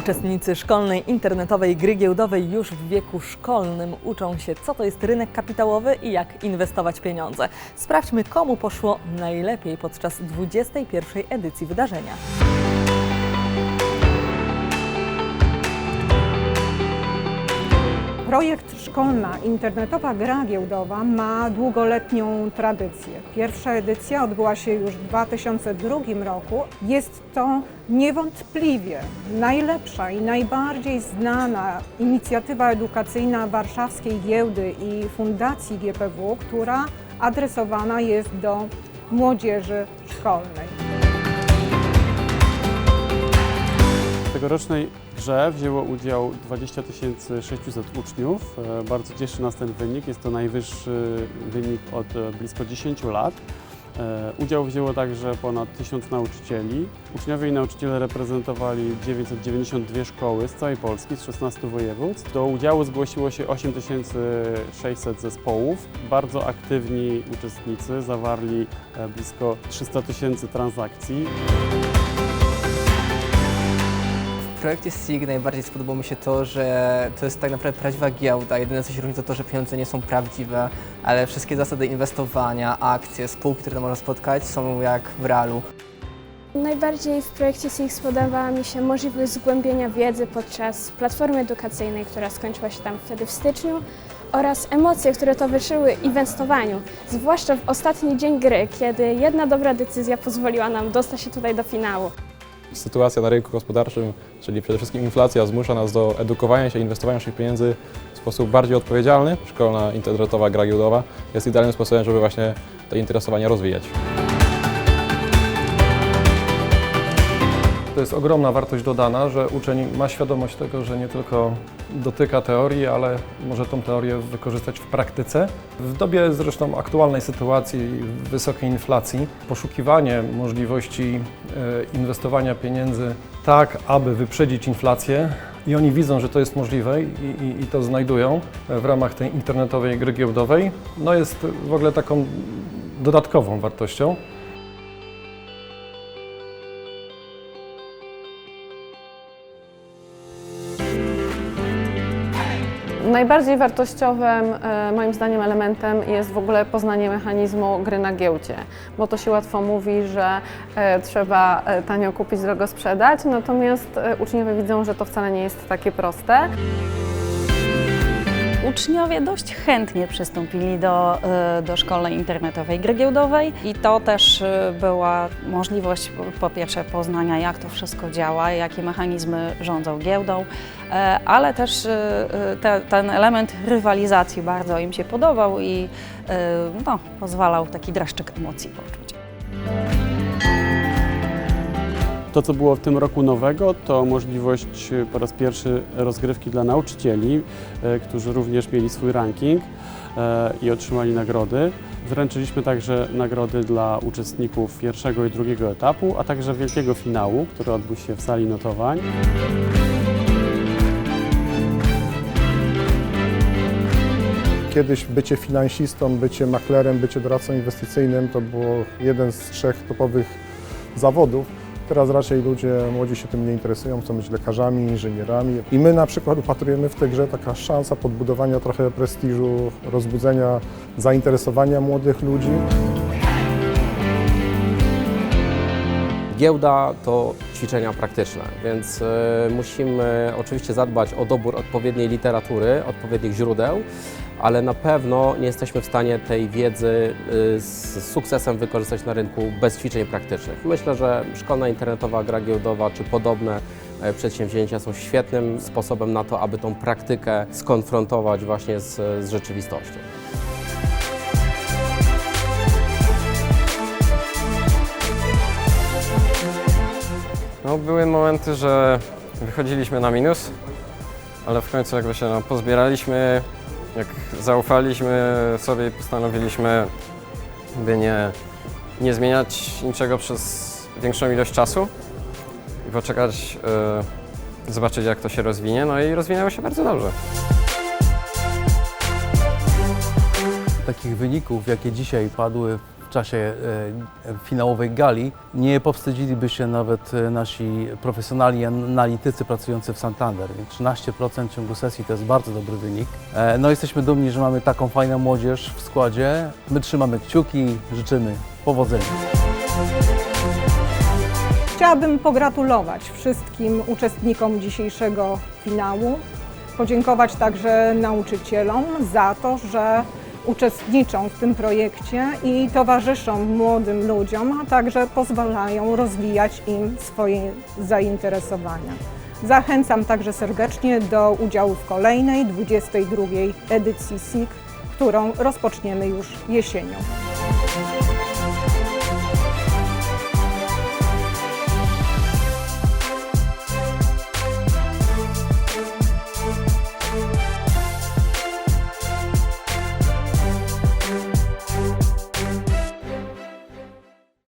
Uczestnicy szkolnej internetowej gry giełdowej już w wieku szkolnym uczą się, co to jest rynek kapitałowy i jak inwestować pieniądze. Sprawdźmy, komu poszło najlepiej podczas 21. edycji wydarzenia. Projekt Szkolna Internetowa Gra Giełdowa ma długoletnią tradycję. Pierwsza edycja odbyła się już w 2002 roku. Jest to niewątpliwie najlepsza i najbardziej znana inicjatywa edukacyjna Warszawskiej Giełdy i Fundacji GPW, która adresowana jest do młodzieży szkolnej. Tegorocznej grze wzięło udział 20 600 uczniów. E, Bardzo cieszy nas ten wynik. Jest to najwyższy wynik od e, blisko 10 lat. E, Udział wzięło także ponad 1000 nauczycieli. Uczniowie i nauczyciele reprezentowali 992 szkoły z całej Polski, z 16 województw. Do udziału zgłosiło się 8600 zespołów. Bardzo aktywni uczestnicy zawarli blisko 300 tysięcy transakcji. Projekcie SIG najbardziej spodobało mi się to, że to jest tak naprawdę prawdziwa giełda. Jedyne co się różni to to, że pieniądze nie są prawdziwe, ale wszystkie zasady inwestowania, akcje, spółki, które tam można spotkać są jak w realu. Najbardziej w projekcie SIG spodobała mi się możliwość zgłębienia wiedzy podczas platformy edukacyjnej, która skończyła się tam wtedy w styczniu oraz emocje, które towarzyszyły inwestowaniu, zwłaszcza w ostatni dzień gry, kiedy jedna dobra decyzja pozwoliła nam dostać się tutaj do finału. Sytuacja na rynku gospodarczym, czyli przede wszystkim inflacja, zmusza nas do edukowania się, inwestowania naszych pieniędzy w sposób bardziej odpowiedzialny. Szkolna internetowa gra giełdowa jest idealnym sposobem, żeby właśnie te interesowania rozwijać. To jest ogromna wartość dodana, że uczeń ma świadomość tego, że nie tylko dotyka teorii, ale może tą teorię wykorzystać w praktyce. W dobie zresztą aktualnej sytuacji wysokiej inflacji, poszukiwanie możliwości e, inwestowania pieniędzy tak, aby wyprzedzić inflację, i oni widzą, że to jest możliwe i, i, i to znajdują w ramach tej internetowej gry giełdowej, no jest w ogóle taką dodatkową wartością. Najbardziej wartościowym, e, moim zdaniem, elementem jest w ogóle poznanie mechanizmu gry na giełdzie, bo to się łatwo mówi, że e, trzeba e, tanio kupić, drogo sprzedać, natomiast uczniowie widzą, że to wcale nie jest takie proste. Uczniowie dość chętnie przystąpili do, e, do szkolnej internetowej gry giełdowej i to też e, była możliwość po- pierwsze poznania jak to wszystko działa, jakie mechanizmy rządzą giełdą, e, ale też te, ten element rywalizacji bardzo im się podobał i no, pozwalał taki dreszczyk emocji poczuć. To, co było w tym roku nowego, to możliwość e, po raz pierwszy rozgrywki dla nauczycieli, e, którzy również mieli swój ranking e, i otrzymali nagrody. Wręczyliśmy także nagrody dla uczestników pierwszego i drugiego etapu, a także wielkiego finału, który odbył się w sali notowań. Kiedyś bycie finansistą, bycie maklerem, bycie doradcą inwestycyjnym to było jeden z trzech topowych zawodów. Teraz raczej ludzie młodzi się tym nie interesują, chcą być lekarzami, inżynierami. I my na przykład upatrujemy w tej grze taka szansa podbudowania trochę prestiżu, rozbudzenia zainteresowania młodych ludzi. Giełda to ćwiczenia praktyczne, więc e, musimy oczywiście zadbać o dobór odpowiedniej literatury, odpowiednich źródeł, ale na pewno nie jesteśmy w stanie tej wiedzy e, z sukcesem wykorzystać na rynku bez ćwiczeń praktycznych. Myślę, że szkolna internetowa gra giełdowa czy podobne e, przedsięwzięcia są świetnym sposobem na to, aby tą praktykę skonfrontować właśnie z, z rzeczywistością. No, były momenty, że wychodziliśmy na minus, ale w końcu jakby się no, pozbieraliśmy, jak zaufaliśmy sobie i postanowiliśmy, by nie, nie zmieniać niczego przez większą ilość czasu i poczekać, y, zobaczyć jak to się rozwinie, no i rozwinęło się bardzo dobrze. takich wyników, jakie dzisiaj padły w czasie e, finałowej gali, nie powstydziliby się nawet e, nasi profesjonalni analitycy pracujący w Santander. Więc 13% w ciągu sesji to jest bardzo dobry wynik. E, No jesteśmy dumni, że mamy taką fajną młodzież w składzie. My trzymamy kciuki, życzymy powodzenia. Chciałabym pogratulować wszystkim uczestnikom dzisiejszego finału, podziękować także nauczycielom za to, że uczestniczą w tym projekcie i towarzyszą młodym ludziom, a także pozwalają rozwijać im swoje zainteresowania. Zachęcam także serdecznie do udziału w kolejnej, 22 edycji SIG, którą rozpoczniemy już jesienią.